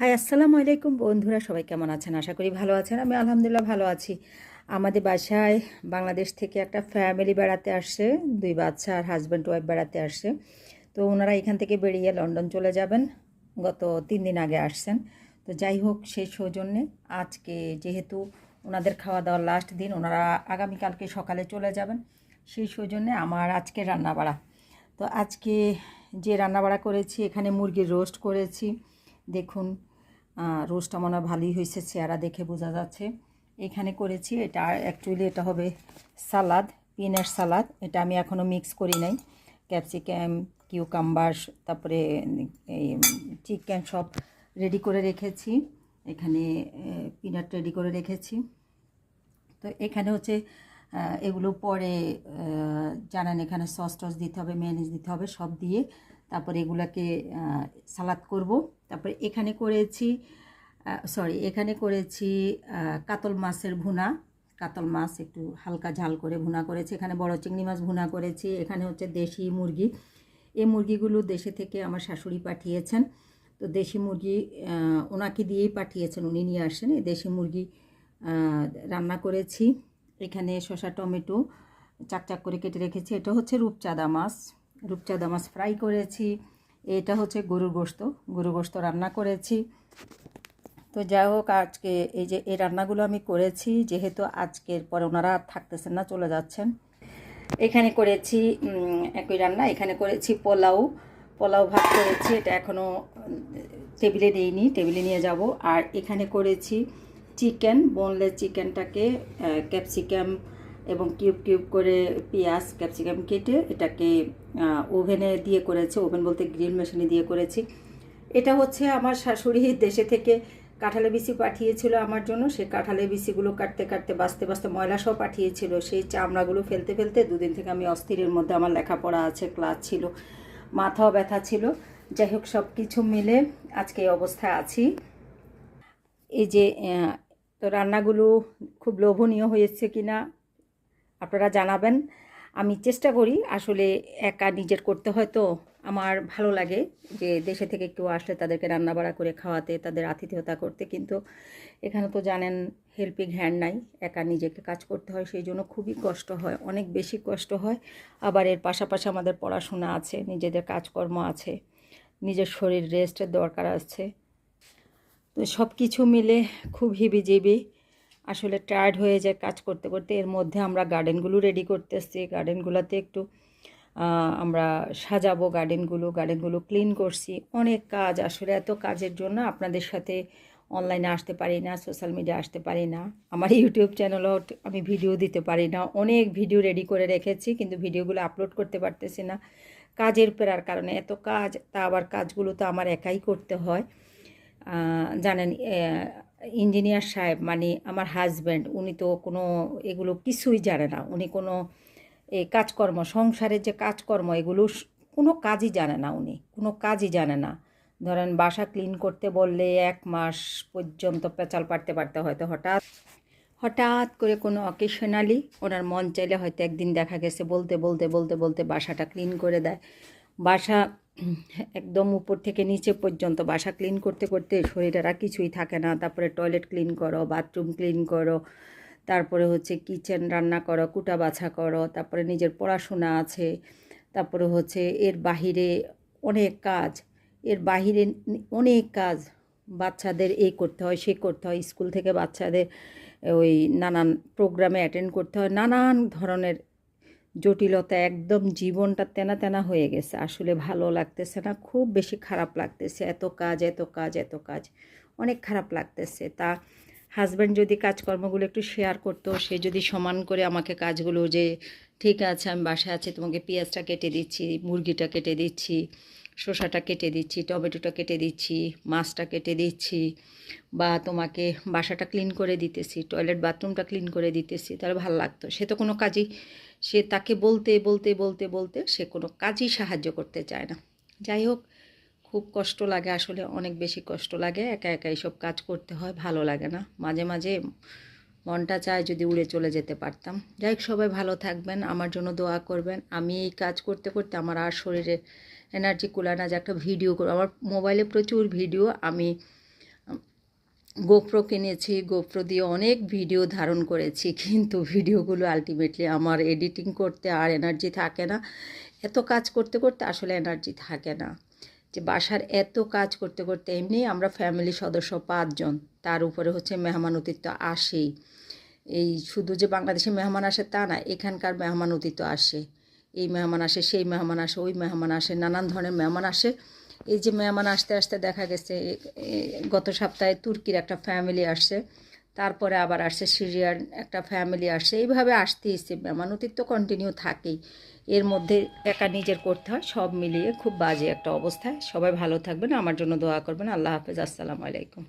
High, আসসালামু আলাইকুম বন্ধুরা, সবাই কেমন আছেন? আশা করি ভালো আছেন আমি আলহামদুলিল্লাহ ভালো আছি। আমাদের বাসায় বাংলাদেশ থেকে একটা ফ্যামিলি বেড়াতে আসছে, দুই বাচ্চা আর হাজব্যান্ড ওয়াইফ বেড়াতে আসছে। তো ওনারা এখান থেকে বেরিয়ে লন্ডন চলে যাবেন, গত তিন দিন আগে আসছেন। তো যাই হোক সেই সৌজন্যে আজকে যেহেতু ওনাদের খাওয়া দাওয়ার লাস্ট দিন, ওনারা আগামীকালকে সকালে চলে যাবেন। সেই সৌজন্যে আমার আজকে রান্না বাড়া তো আজকে যে রান্নাবাড়া করেছি, এখানে মুরগির রোস্ট করেছি। দেখুন রোস্টটা মনে ভালোই হয়েছে, চেহারা দেখে বোঝা যাচ্ছে। এখানে করেছি, এটা অ্যাকচুয়ালি এটা হবে সালাদ পিনের সালাদ, এটা আমি এখনও মিক্স করি নাই। ক্যাপসিকাম কিউকাম্বার তারপরে, এই চিকেন সব রেডি করে রেখেছি। এখানে পিনাট রেডি করে রেখেছি। তো এখানে হচ্ছে এগুলো পরে জানেন এখানে সস টস দিতে হবে মেয়নিজ দিতে হবে, সব দিয়ে তারপরে এগুলাকে সালাদ করব। তারপরে এখানে করেছি সরি এখানে করেছি কাতল মাছের ভুনা। কাতল মাছ একটু হালকা ঝাল করে ভুনা করেছি। এখানে বড় চিংড়ি মাছ ভুনা করেছি। এখানে হচ্ছে দেশি মুরগি। এই মুরগিগুলো দেশে থেকে আমার শাশুড়ি পাঠিয়েছেন। তো দেশি মুরগি ওনাকে দিয়েই পাঠিয়েছেন, উনি নিয়ে আসেন। এই দেশি মুরগি রান্না করেছি। এখানে শসা, টমেটো চাকচাক করে কেটে রেখেছি। এটা হচ্ছে রূপচাঁদা মাছ। রূপচাঁদা মাছ ফ্রাই করেছি। এটা হচ্ছে গরুর গোস্ত গরুর গোস্ত রান্না করেছি। তো যাই হোক, আজকে এই যে এই রান্নাগুলো আমি করেছি, যেহেতু আজকের পরে ওনারা আর থাকতেছেন না, চলে যাচ্ছেন। এখানে করেছি একই রান্না। এখানে করেছি পোলাও। পোলাও ভাত করেছি। এটা এখনও টেবিলে দিইনি। টেবিলে নিয়ে যাব। আর এখানে করেছি চিকেন, বোনলেস চিকেনটাকে ক্যাপসিকাম এবং কিউব কিউব করে পেঁয়াজ, ক্যাপসিকাম কেটে এটাকে ওভেনে দিয়ে করেছি, ওভেন বলতে গ্রিল মেশিনে দিয়ে করেছি। এটা হচ্ছে আমার শাশুড়ি দেশে থেকে কাঁঠালে বিচি পাঠিয়েছিল আমার জন্য। সে কাঁঠালে বিচিগুলো কাটতে কাটতে বাঁচতে বাঁচতে ময়লা সব পাঠিয়েছিল। সেই চামড়াগুলো ফেলতে ফেলতে দুদিন থেকে আমি অস্থিরের মধ্যে আমার লেখাপড়া আছে, ক্লাস ছিল, মাথাও ব্যথা ছিল। যাই হোক সব কিছু মিলে আজকে এই অবস্থায় আছি। এই যে তো রান্নাগুলো খুব লোভনীয় হয়েছে কিনা আপনারা জানাবেন। আমি চেষ্টা করি আসলে একা নিজের করতে হয় তো আমার ভালো লাগে যে দেশে থেকে কেউ আসলে তাদেরকে রান্না বাড়া করে খাওয়াতে, তাদের আতিথেয়তা করতে, কিন্তু এখানে তো জানেন হেল্পিং হ্যান্ড নাই, একা নিজেকে কাজ করতে হয়, সেই জন্য খুবই কষ্ট হয়, অনেক বেশি কষ্ট হয়। আবার এর পাশাপাশি আমাদের পড়াশোনা আছে, নিজেদের কাজকর্ম আছে, নিজের শরীর রেস্টের দরকার আছে। তো সব কিছু মিলে খুব হিবিজিবি আসলে টায়ার্ড হয়ে যায় কাজ করতে করতে এর মধ্যে আমরা গার্ডেনগুলো রেডি করতে করতেছি গার্ডেনগুলোতে একটু আমরা সাজাবো গার্ডেনগুলো গার্ডেনগুলো ক্লিন করছি। অনেক কাজ আসলে এত কাজের জন্য আপনাদের সাথে অনলাইনে আসতে পারি না সোশ্যাল মিডিয়া আসতে পারি না। আমার ইউটিউব চ্যানেলও আমি ভিডিও দিতে পারি না। অনেক ভিডিও রেডি করে রেখেছি কিন্তু ভিডিওগুলো আপলোড করতে পারতেছি না। কাজের পেরার কারণে এত কাজ, তা আবার কাজগুলো তো আমার একাই করতে হয়। জানেন ইঞ্জিনিয়ার সাহেব মানে আমার হাজব্যান্ড উনি তো কোনো এগুলো কিছুই জানে না। উনি কোনো এই কাজকর্ম, সংসারের যে কাজকর্ম, এগুলো কোনো কাজই জানে না উনি, কোনো কাজই জানে না। ধরেন বাসা ক্লিন করতে বললে এক মাস পর্যন্ত পেঁচাল পারতে পারতে হয়তো হঠাৎ হঠাৎ করে কোনো অকেশনালি ওনার মন চাইলে হয়তো একদিন দেখা গেছে, বলতে বলতে বলতে বলতে বাসাটা ক্লিন করে দেয়। বাসা একদম উপর থেকে নিচে পর্যন্ত বাসা ক্লিন করতে করতে শরীরের আর কিছুই থাকে না। তারপরে টয়লেট ক্লিন করো বাথরুম ক্লিন করো, তারপরে হচ্ছে কিচেন রান্না করো, কুটা বাছা করো, তারপরে নিজের পড়াশোনা আছে, তারপরে হচ্ছে এর বাহিরে অনেক কাজ। এর বাহিরে অনেক কাজ বাচ্চাদের এই করতে হয়, সে করতে হয়। স্কুল থেকে বাচ্চাদের ওই নানান প্রোগ্রামে অ্যাটেন্ড করতে হয়। নানান ধরনের জটিলতা একদম জীবনটা তেনা তেনা হয়ে গেছে। আসলে ভালো লাগতেছে না, খুব বেশি খারাপ লাগতেছে। এত কাজ এত কাজ এত কাজ। অনেক খারাপ লাগতেছে। তা হাজব্যান্ড যদি কাজকর্মগুলো একটু শেয়ার করতো, সে যদি সমান করে আমাকে কাজগুলো যে, ঠিক আছে, আমি বাসায় আছি, তোমাকে পেঁয়াজটা কেটে দিচ্ছি, মুরগিটা কেটে দিচ্ছি, শসাটা কেটে দিচ্ছি, টমেটোটা কেটে দিচ্ছি, মাছটা কেটে দিচ্ছি, বা তোমাকে বাসাটা ক্লিন করে দিতেছি টয়লেট বাথরুমটা ক্লিন করে দিতেছি, তাহলে ভালো লাগতো। সে তো কোনো কাজই, সে তাকে বলতে বলতে বলতে বলতে সে কোনো কাজই সাহায্য করতে চায় না। যাই হোক খুব কষ্ট লাগে আসলে, অনেক বেশি কষ্ট লাগে। একা একা এইসব কাজ করতে হয়, ভালো লাগে না। মাঝে মাঝে মনটা চায় যদি উড়ে চলে যেতে পারতাম। যাই হোক, সবাই ভালো থাকবেন, আমার জন্য দোয়া করবেন। আমি এই কাজ করতে করতে আমার আর শরীরে এনার্জি কুলায় না যে একটা ভিডিও করব। আমার মোবাইলে প্রচুর ভিডিও আমি গোপ্রো কিনেছি। গোপ্রো দিয়ে অনেক ভিডিও ধারণ করেছি, কিন্তু ভিডিওগুলো আলটিমেটলি আমার এডিটিং করতে আর এনার্জি থাকে না। এত কাজ করতে করতে আসলে এনার্জি থাকে না। যে বাসার এত কাজ করতে করতে এমনি আমরা ফ্যামিলি সদস্য পাঁচজন, তার উপরে হচ্ছে মেহমান অতিথি আসেই। এই শুধু যে বাংলাদেশে মেহমান আসে তা না, এখানকার মেহমান অতিথি আসে। এই মেহমান আসে, সেই মেহমান আসে, ওই মেহমান আসে, নানান ধরনের মেহমান আসে। এই যে মেহমান আসতে আসতে দেখা গেছে গত সপ্তাহে তুর্কির একটা ফ্যামিলি আসছে তারপরে আবার আসছে সিরিয়ার একটা ফ্যামিলি আসছে এইভাবে আসতে এসছে মেমানতির তো কন্টিনিউ থাকেই। এর মধ্যে একা নিজের করতে হয়, সব মিলিয়ে খুব বাজে একটা অবস্থায় সবাই ভালো থাকবেন, আমার জন্য দোয়া করবেন। আল্লাহ হাফেজ, আসসালামু আলাইকুম।